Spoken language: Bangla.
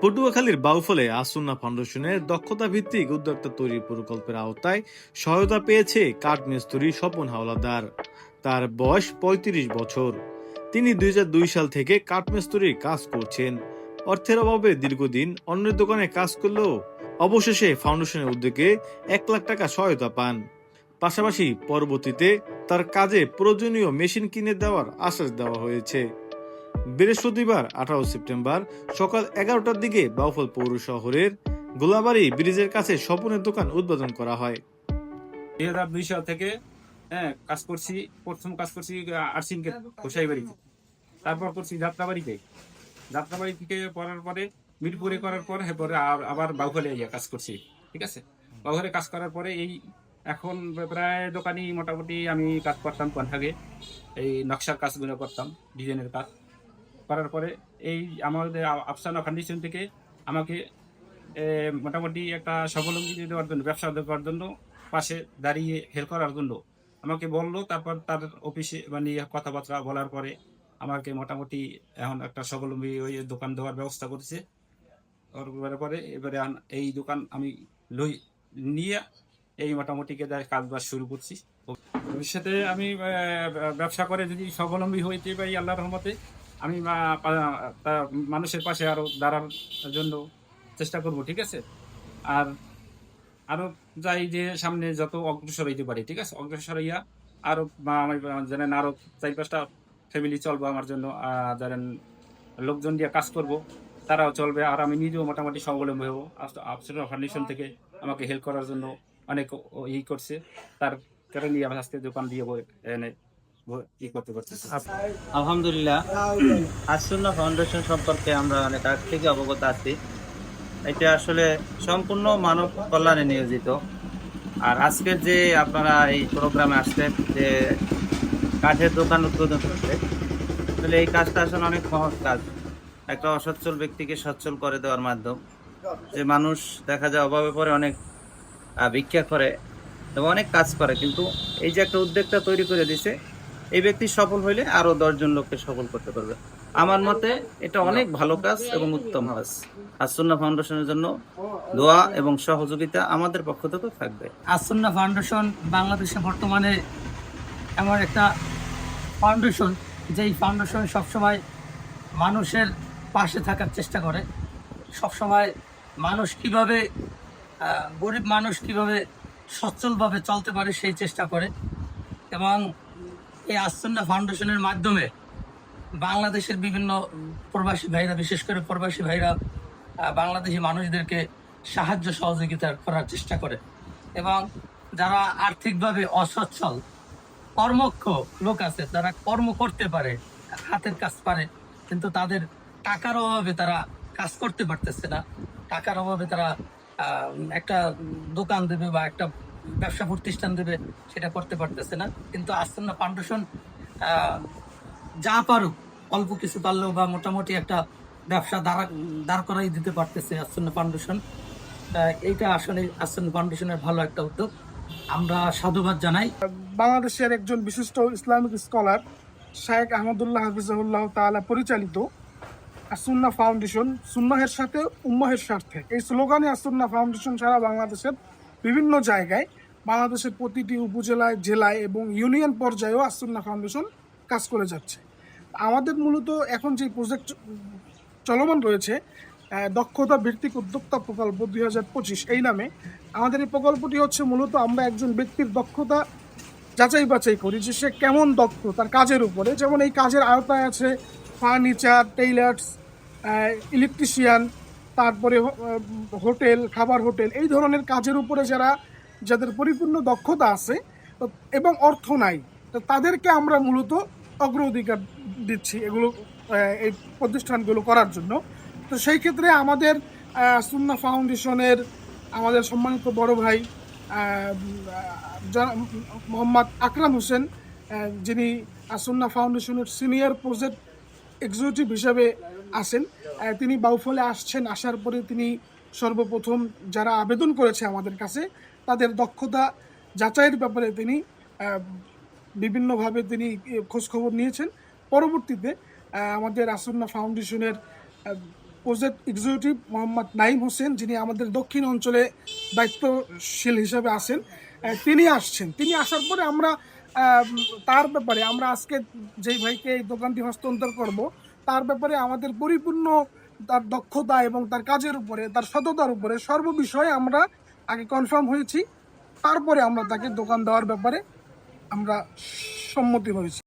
পটুয়াখালীর বাউফলে আসুন্না ফাউন্ডেশনের দক্ষতা ভিত্তিক উদ্যোক্তা তৈরি প্রকল্পের আওতায় সহায়তা পেয়েছে কাঠমিস্ত্রি স্বপন হাওলাদার। তার বয়স ৩৫ বছর। তিনি দুই সাল থেকে কাঠমিস্ত্রির কাজ করছেন। অর্থের অভাবে দীর্ঘদিন অন্যের দোকানে কাজ করলেও অবশেষে ফাউন্ডেশনের উদ্যোগে এক লাখ টাকা সহায়তা পান। পাশাপাশি পরবর্তীতে তার কাজে প্রয়োজনীয় মেশিন কিনে দেওয়ার আশ্বাস দেওয়া হয়েছে। বৃহস্পতিবার, আঠারো সেপ্টেম্বর, সকাল এগারোটার দিকে বাউফল পৌর শহরের গোলাবাড়ি ব্রিজের কাছে স্বপনের দোকান উদ্বোধন করা হয়। দুই হাজার দুই সাল থেকে হ্যাঁ কাজ করছি, প্রথম কাজ করছি আরসিনকে গোসাই বাড়িতে তারপর করছি যাত্রাবাড়িতে যাত্রাবাড়ি থেকে করার পরে, মিরপুরে করার পর আর- আবার বাউখালে ইয়ে কাজ করছি, ঠিক আছে? বাউখালে কাজ করার পরে এই এখন প্রায় দোকানি মোটামুটি আমি কাজ করতাম কন্ঠাগে এই নকশার কাজগুলো করতাম, ডিজাইনের কাজ। করার পরে এই আমাদের আফসানা ফাউন্ডেশন থেকে আমাকে মোটামুটি একটা স্বাবলম্বী দেওয়ার জন্য, ব্যবসা দেওয়ার জন্য পাশে দাঁড়িয়ে হেল্প করার জন্য আমাকে বলল। তারপর তার অফিসে মানে কথাবার্তা বলার পরে আমাকে মোটামুটি এখন একটা স্বাবলম্বী ওই দোকান দেওয়ার ব্যবস্থা করেছে। পরে এবারে এই দোকান আমি লই নিয়ে এই মোটামুটি কাজ বাজ শুরু করছি। ভবিষ্যতে আমি ব্যবসা করে যদি স্বাবলম্বী হইতে পারি আল্লাহর রহমতে আমি মানুষের পাশে আরও দাঁড়ার জন্য চেষ্টা করব, ঠিক আছে? আর আরও যাই যে সামনে যত অগ্রসর হইতে পারি, ঠিক আছে? অগ্রসর হইয়া আরও, বা, আমি জানেন আরও চার পাঁচটা ফ্যামিলি চলবো আমার জন্য জানেন লোকজন দিয়ে কাজ করব, তারাও চলবে, আর আমি নিজেও মোটামুটি স্বাবলম্বী হব। আফসার ফাউন্ডেশন থেকে আমাকে হেল্প করার জন্য অনেক ই করছে, তার কারণে আমি আজকে দোকান দিয়ে এনে আলহামদুলিল্লাহ। আসুন্না ফাউন্ডেশন সম্পর্কে আমরা অনেক আগ থেকে অবগত আছি। এটা আসলে সম্পূর্ণ মানব কল্যাণে নিয়োজিত। আর আজকের যে আপনারা এই প্রোগ্রামে আসছেন যে কাঠের দোকান উদ্বোধন করতে আসলে এই কাজটা আসলে অনেক সহজ কাজ। একটা অসচ্ছল ব্যক্তিকে সচ্ছল করে দেওয়ার মাধ্যম যে মানুষ দেখা যায় অভাবে পরে অনেক ভিক্ষা করে এবং অনেক কাজ করে কিন্তু এই যে একটা উদ্যোগটা তৈরি করে দিছে এই ব্যক্তি সফল হইলে আরও দশজন লোককে সফল করতে পারবে। আমার মতে এটা অনেক ভালো কাজ এবং উত্তম কাজ। আসন্না ফাউন্ডেশনের জন্য দোয়া এবং সহযোগিতা আমাদের পক্ষ থেকে থাকবে। আসন্না ফাউন্ডেশন বাংলাদেশে বর্তমানে এমন একটা ফাউন্ডেশন, যেই ফাউন্ডেশন সবসময় মানুষের পাশে থাকার চেষ্টা করে। সবসময় মানুষ কীভাবে গরিব মানুষ কীভাবে সচ্ছলভাবে চলতে পারে সেই চেষ্টা করে। এবং এই আসন্না ফাউন্ডেশনের মাধ্যমে বাংলাদেশের বিভিন্ন প্রবাসী ভাইরা, বিশেষ করে প্রবাসী ভাইরা বাংলাদেশি মানুষদেরকে সাহায্য সহযোগিতা করার চেষ্টা করে এবং যারা আর্থিকভাবে অসচ্ছল, কর্মক্ষ লোক আছে, তারা কর্ম করতে পারে, হাতের কাজ পারে, কিন্তু তাদের টাকার অভাবে তারা কাজ করতে পারতেছে না। টাকার অভাবে তারা একটা দোকান দেবে বা একটা ব্যবসা প্রতিষ্ঠান দেবে, সেটা করতে পারতেছে না। কিন্তু আস্তানা ফাউন্ডেশন যা পারুক, অল্প কিছু পারলেও বা মোটামুটি একটা ব্যবসা দাঁড়া, দাঁড় করাই দিতে পারতেছে আস্তানা ফাউন্ডেশন এইটা আসলে আস্তানা ফাউন্ডেশনের ভালো একটা উদ্যোগ। আমরা সাধুবাদ জানাই। বাংলাদেশের একজন বিশিষ্ট ইসলামিক স্কলার শায়েখ আহমদুল্লাহ হাফিজাহুল্লাহ তাআলা পরিচালিত আসুন্না ফাউন্ডেশন, সুন্নাহের সাথে উম্মাহের স্বার্থে। এই স্লোগানে আসুন্না ফাউন্ডেশন সারা বাংলাদেশের বিভিন্ন জায়গায় বাংলাদেশের প্রতিটি উপজেলায়, জেলায় এবং ইউনিয়ন পর্যায়েও আসুন্না ফাউন্ডেশন কাজ করে যাচ্ছে। আমাদের মূলত এখন যে প্রজেক্ট চলমান রয়েছে দক্ষতা ভিত্তিক উদ্যোক্তা প্রকল্প দুই হাজার পঁচিশ, এই নামে আমাদের এই প্রকল্পটি হচ্ছে মূলত আমরা একজন ব্যক্তির দক্ষতা যাচাই বাছাই করি যে সে কেমন দক্ষ তার কাজের উপরে। যেমন এই কাজের আওতায় আছে ফার্নিচার, টেইলার্স ইলেকট্রিশিয়ান, তারপরে হোটেল, খাবার হোটেল, এই ধরনের কাজের উপরে যারা যাদের পরিপূর্ণ দক্ষতা আছে এবং অর্থ নাই, তো তাদেরকে আমরা মূলত অগ্রাধিকার দিচ্ছি এগুলো এই প্রতিষ্ঠানগুলো করার জন্য। তো সেই ক্ষেত্রে আমাদের সুন্না ফাউন্ডেশনের আমাদের সম্মানিত বড় ভাই মোহাম্মদ আকরাম হোসেন যিনি সুন্না ফাউন্ডেশনের সিনিয়র প্রজেক্ট এক্সিকিউটিভ হিসাবে আসেন তিনি বাউফলে আসছেন, আসার পরে তিনি সর্বপ্রথম যারা আবেদন করেছে আমাদের কাছে তাদের দক্ষতা যাচাইয়ের ব্যাপারে তিনি বিভিন্নভাবে তিনি খোঁজখবর নিয়েছেন। পরবর্তীতে আমাদের আসন্না ফাউন্ডেশনের প্রজেক্ট এক্সিকিউটিভ মোহাম্মদ নাইম হোসেন, যিনি আমাদের দক্ষিণ অঞ্চলে দায়িত্বশীল হিসেবে আসেন তিনি আসছেন। তিনি আসার পরে আমরা তার ব্যাপারে আমরা আজকে যেই ভাইকে এই দোকানটি হস্তান্তর করব, তার ব্যাপারে আমাদের পরিপূর্ণ তার দক্ষতা এবং তার কাজের উপরে, তার সততার উপরে সর্ববিষয়ে আমরা আগে কনফার্ম হয়েছি তারপরে আমরা তাকে দোকান দেওয়ার ব্যাপারে আমরা সম্মতি হয়েছি।